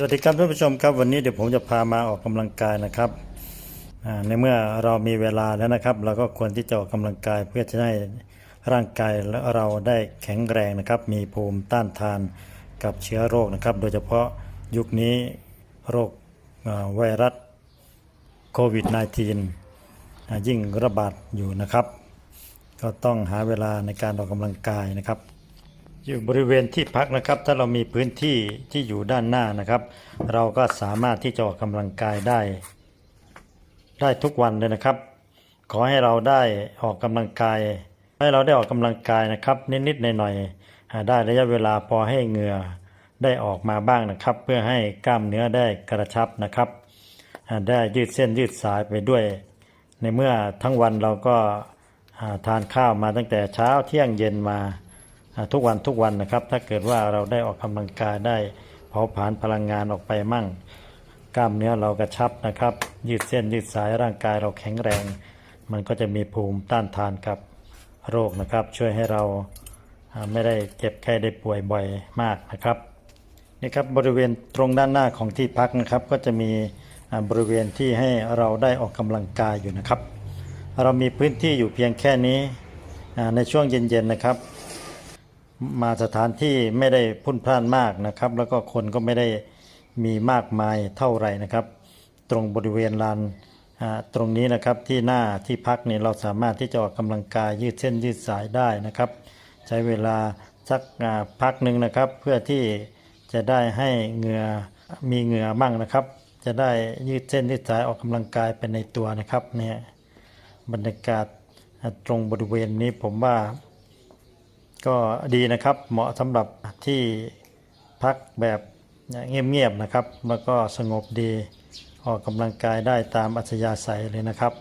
สวัสดีครับท่านผู้ชมครับวันนี้เดี๋ยวผมจะพามาออกกำลังกายนะครับในเมื่อเรามีเวลาแล้วนะครับ เราก็ควรที่จะออกกำลังกายเพื่อจะให้ร่างกายและเราได้แข็งแรงนะครับ มีภูมิต้านทานกับเชื้อโรคนะครับ โดยเฉพาะยุคนี้โรคไวรัสโควิด -19 ยิ่งระบาดอยู่นะครับ ก็ต้องหาเวลาในการออกกำลังกายนะครับ อยู่บริเวณที่พักนะครับ ถ้าเรามีพื้นที่ที่อยู่ด้านหน้านะครับ เราก็สามารถที่จะออกกำลังกายได้ ได้ทุกวันเลยนะครับ ขอให้เราได้ออกกำลังกาย ให้เราได้ออกกำลังกายนะครับ นิดๆหน่อยๆได้ระยะเวลาพอให้เหงื่อได้ออกมาบ้างนะครับ เพื่อให้กล้ามเนื้อได้กระชับนะครับ ได้ยืดเส้นยืดสายไปด้วย ในเมื่อทั้งวันเราก็ทานข้าวมาตั้งแต่เช้าเที่ยงเย็นมา ทุกวันทุกวันนะครับ ถ้าเกิดว่าเราได้ออกกำลังกายได้เผาผลาญพลังงานออกไปมั่ง กล้ามเนื้อเรากระชับนะครับ ยืดเส้นยืดสายร่างกายเราแข็งแรง มันก็จะมีภูมิต้านทานกับโรคนะครับ ช่วยให้เราไม่ได้เจ็บไข้ได้ป่วยบ่อยมากนะครับนี่ครับบริเวณตรงด้านหน้าของที่พักนะครับ ก็จะมีบริเวณที่ให้เราได้ออกกำลังกายอยู่นะครับ เรามีพื้นที่อยู่เพียงแค่นี้ในช่วงเย็นๆนะครับ มาสถานที่ไม่ได้พุ่นพล่านมากนะครับ แล้วก็คนก็ไม่ได้มีมากมายเท่าไหร่นะครับ ตรงบริเวณลานตรงนี้นะครับที่หน้าที่พักเนี่ยเราสามารถที่จะออกกำลังกายยืดเส้นยืดสายได้นะครับ ใช้เวลาสักพักหนึ่งนะครับ เพื่อที่จะได้ให้เหงื่อมีเหงื่อมั่งนะครับ จะได้ยืดเส้นยืดสายออกกำลังกายไปในตัวนะครับเนี่ยบรรยากาศตรงบริเวณนี้ผมว่า ก็ดีนะครับเหมาะสำหรับที่พักแบบเงียบๆนะครับ แล้วก็สงบดีออกกำลังกายได้ตามอัธยาศัยเลยนะครับ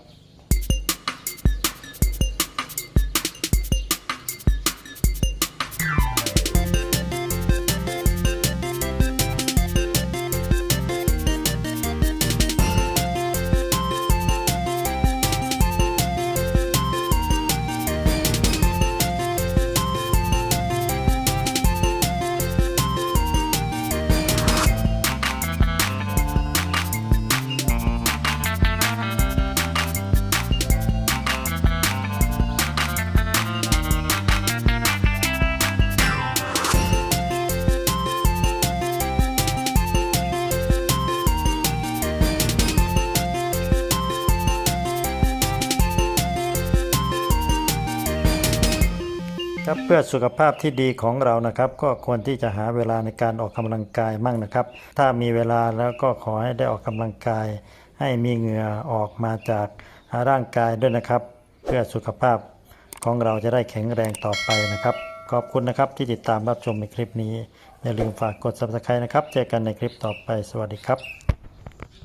ครับเพื่อสุขภาพที่ดีของเรานะครับ ก็ควรที่จะหาเวลาในการออกกำลังกายมั่งนะครับ ถ้ามีเวลาแล้วก็ขอให้ได้ออกกำลังกาย ให้มีเหงื่อออกมาจากร่างกายด้วยนะครับ เพื่อสุขภาพของเราจะได้แข็งแรงต่อไปนะครับ ขอบคุณนะครับที่ติดตามรับชมในคลิปนี้ อย่าลืมฝากกด subscribe นะครับ เจอกันในคลิปต่อไปสวัสดีครับ